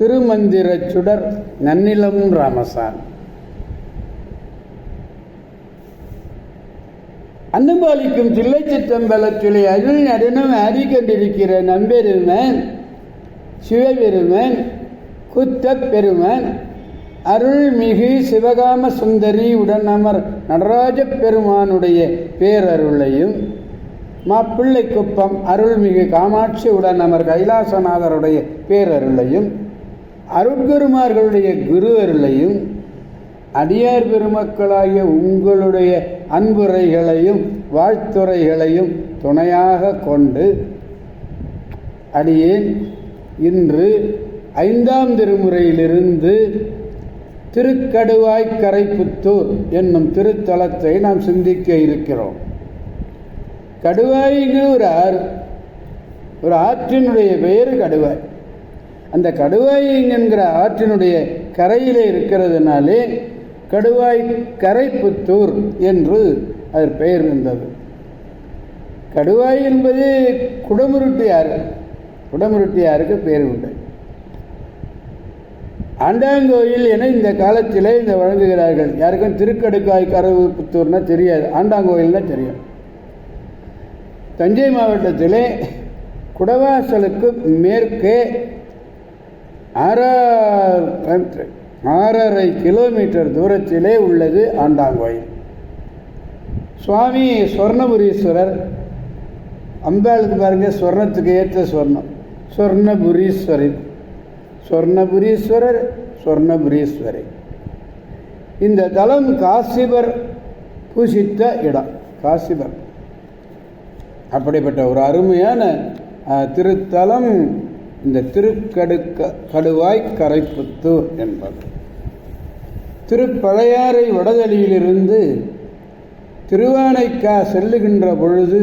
திருமந்திரச் சுடர் நன்னிலம் ராமசாமி. அன்னபாலிக்கும் தில்லை சிற்றம்பலத்திலே அருள் நடனம் ஆடிக்கொண்டிருக்கிற நம்பெருமன் சிவபெருமன் குத்த பெருமன் அருள்மிகு சிவகாம சுந்தரி உடனமர் நடராஜ பெருமானுடைய பேரருளையும் மாப்பிள்ளை குப்பம் அருள்மிகு காமாட்சி உடனமர் கைலாசநாதருடைய பேரருளையும் அருட்பெருமார்களுடைய குரு அருளையும் அடியார் பெருமக்களாகிய உங்களுடைய அன்புரைகளையும் வாழ்த்துறைகளையும் துணையாக கொண்டு அடியேன் இன்று ஐந்தாம் திருமுறையிலிருந்து திருக்கடுவாய்க்கரைப்புத்தூர் என்னும் திருத்தலத்தை நாம் சிந்திக்க இருக்கிறோம். கடுவாய்ங்கிற ஒரு ஒரு ஆற்றினுடைய பெயர் கடுவாய். அந்த கடுவாய் என்கிற ஆற்றினுடைய கரையிலே இருக்கிறதுனாலே கடுவாய் கரைப்புத்தூர் என்று அதற்கு பெயர் இருந்தது. கடுவாய் என்பது குடமுருட்டியாறு குடமுருட்டியாருக்கு பேர் உண்டு. ஆண்டாங்கோயில் என இந்த காலத்திலே இந்த வழங்குகிறார்கள். யாருக்கும் திருக்கடுக்காய் கரவு தெரியாது. ஆண்டாங்கோயில்னா தெரியும். தஞ்சை மாவட்டத்திலே குடவாசலுக்கு மேற்கே ஆறாறு ஆறரை கிலோமீட்டர் தூரத்திலே உள்ளது ஆண்டாங்கோயில். சுவாமி சொர்ணபுரீஸ்வரர் அம்பாளுக்கு பாருங்க சொர்ணத்துக்கு ஏற்ற சொர்ணம். சொர்ணபுரீஸ்வரர். சொர்ணபுரீஸ்வரர் சொர்ணபுரீஸ்வரி இந்த தலம் காசிபர் பூசித்த இடம். காசிபர். அப்படிப்பட்ட ஒரு அருமையான திருத்தலம் இந்த திருக்கடுக்க கடுவாய் கரைப்புத்தூர் என்பது. திருப்பழையாறை வடதலியிலிருந்து திருவானைக்கா செல்லுகின்ற பொழுது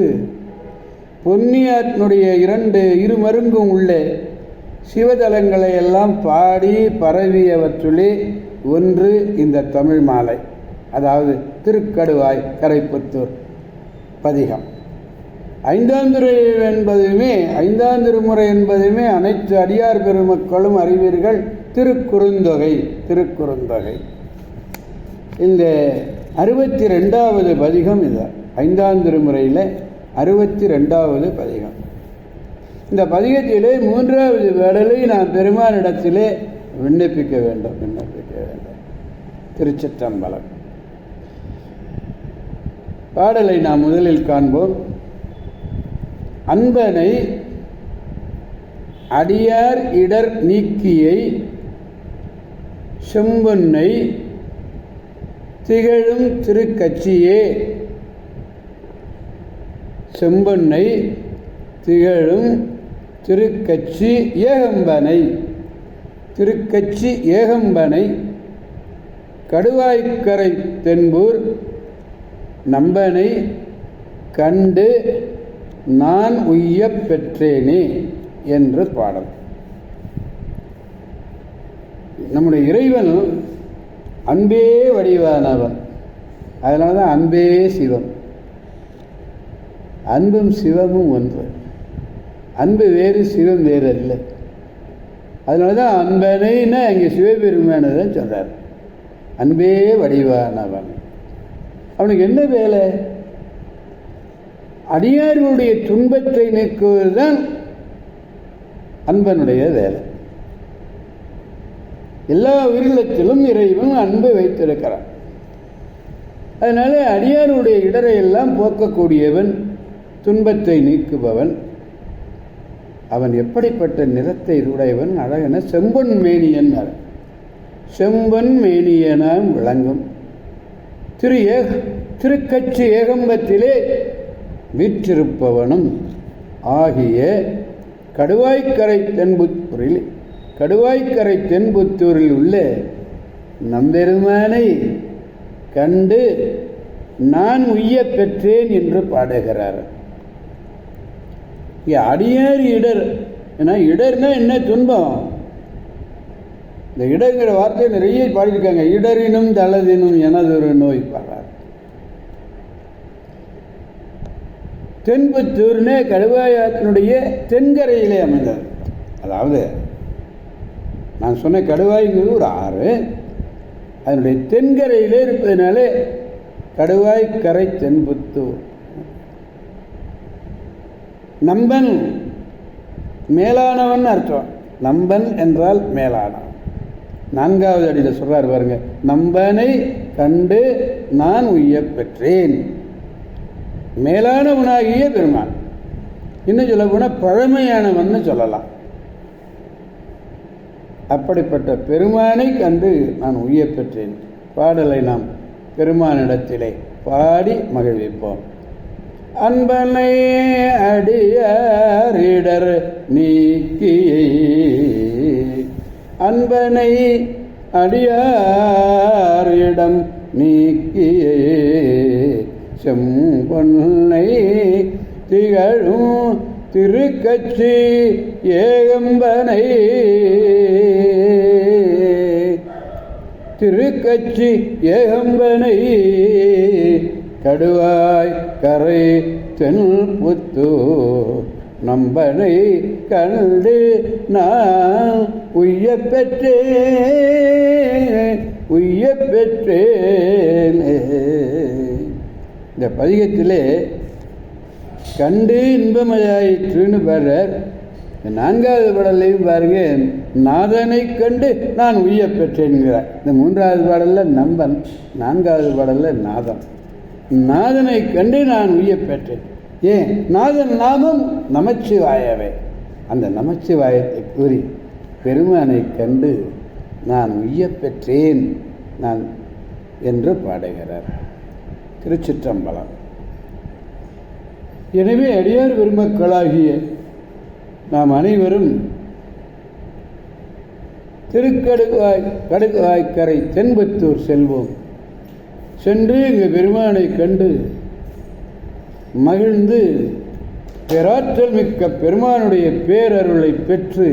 பொன்னியாற்றினுடைய இரண்டு இருமருங்கும் உள்ளே சிவதலங்களை எல்லாம் பாடி பரவியவற்றுள்ளே ஒன்று இந்த தமிழ் மாலை. அதாவது திருக்கடுவாய் கரைப்புத்தூர் பதிகம். ஐந்தாம் திரு என்பதுமே ஐந்தாம் திருமுறை என்பதுமே அனைத்து அடியார் பெருமக்களும் அறிவீர்கள். திருக்குறுந்தொகை திருக்குறுந்தொகை. இந்த அறுபத்தி ரெண்டாவது பதிகம் இது. ஐந்தாம் திருமுறையில் அறுபத்தி ரெண்டாவது பதிகம். இந்த பதிகத்திலே மூன்றாவது வேடலை நாம் பெருமானிடத்திலே விண்ணப்பிக்க வேண்டும் விண்ணப்பிக்க வேண்டும். திருச்சிற்றம்பலம். பாடலை நாம் முதலில் காண்போம். அன்பனை அடியார் இடர் நீக்கியை செம்பொன்னை திகழும் திருக்கட்சியே. செம்பொன்னை திகழும் திருக்கட்சி ஏகம்பனை. திருக்கட்சி ஏகம்பனை கடுவாய்க்கரை தென்பூர் நம்பனை கண்டு நான் உய்ய பெற்றேனே என்று பாடல். நம்முடைய இறைவன் அன்பே வடிவானவன். அதனால தான் அன்பே சிவம். அன்பும் சிவமும் ஒன்று. அன்பு வேறு சிவம் வேறு அல்ல. அதனால தான் அன்பனைன்னா இங்கே சிவபெருமானை தான் சொல்கிறார் அன்பே வடிவானவன். அவனுக்கு என்ன வேலை? அடியார்களுடைய துன்பத்தை நீக்குவதுதான் அன்பனுடைய வேலை. எல்லா உயிரிழத்திலும் இறைவன் அன்பு வைத்திருக்கிறான். அதனால அடியாருடைய இடரை எல்லாம் போக்கக்கூடியவன் துன்பத்தை நீக்குபவன் அவன் எப்படிப்பட்ட நிறத்தை உடையவன் அழகன செம்பொன் மேனியன் செம்பன் மேனியனாம் விளங்கும். திரு ஏக திருக்கட்சி ஏகம்பத்திலே வீற்றிருப்பவனும் ஆகிய கடுவாய்க்கரை தென்புத்தூரில் கடுவாய்க்கரை தென்புத்தூரில் உள்ள நம்பெருமானை கண்டு நான் உய்ய பெற்றேன் என்று பாடுகிறார். அடியார் இடர். ஏன்னா இடர்னா என்ன துன்பம்? இந்த இடங்கிற வார்த்தையை நிறைய பாடியிருக்காங்க. இடரினும் தளதினும் எனதொரு நோய் பாடுறார் தென்புத்தூர்னே கடுவாயாற்றினுடைய தென்கரையிலே அமைந்தது. அதாவது நான் சொன்ன கடுவாய்ங்கிறது ஒரு ஆறு. அதனுடைய தென்கரையிலே இருப்பதனாலே கடுவாய் கரை தென்புத்தூர். நம்பன் மேலானவன் அர்த்தம். நம்பன் என்றால் மேலானவன் நான்காவது அடியில் சொல்றார் பாருங்க நம்பனை கண்டு நான் உய்ய பெற்றேன். மேலானவனாகிய பெருமான். இன்னும் சொல்ல போனால் பழமையானவன்னு சொல்லலாம். அப்படிப்பட்ட பெருமானை கண்டு நான் உயிர் பெற்றேன். பாடலை நாம் பெருமானிடத்திலே பாடி மகிழ்விப்போம். அன்பனை அடியாரிடர் நீக்கியே அன்பனை அடியாரிடம் நீக்கியே செம்பொன்னை திகழும் திருக்கட்சி ஏகம்பனை. திருக்கட்சி ஏகம்பனை கடுவாய் கரை தென் புத்து நம்பனை கண்டு நான் உய்ய பெற்றேன் உய்ய பெற்றேன். இந்த பதிகத்திலே கண்டு இன்பமயாயிற்றுன்னு பாடுறார். நான்காவது பாடலையும் பாருங்க. நாதனை கண்டு நான் உய்ய பெற்றேன்கிறார் இந்த மூன்றாவது பாடலில் நம்பன் நான்காவது பாடலில் நாதன். நாதனை கண்டு நான் உய்ய பெற்றேன். ஏன்? நாதன் நாமம் நமச்சிவாயவே. அந்த நமச்சிவாயத்தை கூறி பெருமானை கண்டு நான் உய்ய பெற்றேன் நான் என்று பாடுகிறார். திருச்சிற்றம்பலம். எனவே அடியார் பெருமக்களாகிய நாம் அனைவரும் திருக்கடுவாய் கடுவாய்க்கரை தென்பத்தூர் செல்வோம். சென்று இங்கு பெருமானை கண்டு மகிழ்ந்து பெராற்றல் மிக்க பெருமானுடைய பேரருளை பெற்று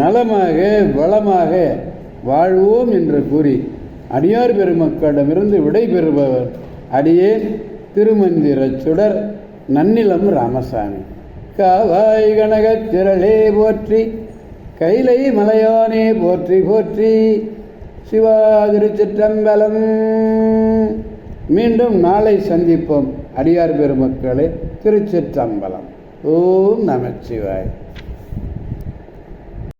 நலமாக வளமாக வாழ்வோம் என்று கூறி அடியார் பெருமக்களிடமிருந்து விடைபெறுபவர் அடியேன் திருமந்திர சுடர் நன்னிலம் ராமசாமி. காவாய் கனகத் திரளே போற்றி கைலை மலையானே போற்றி போற்றி சிவா திருச்சிற்றம்பலம். மீண்டும் நாளை சந்திப்போம் அடியார் பெருமக்களே திருச்சிற்றம்பலம். ஓம் நமச்சிவாய்.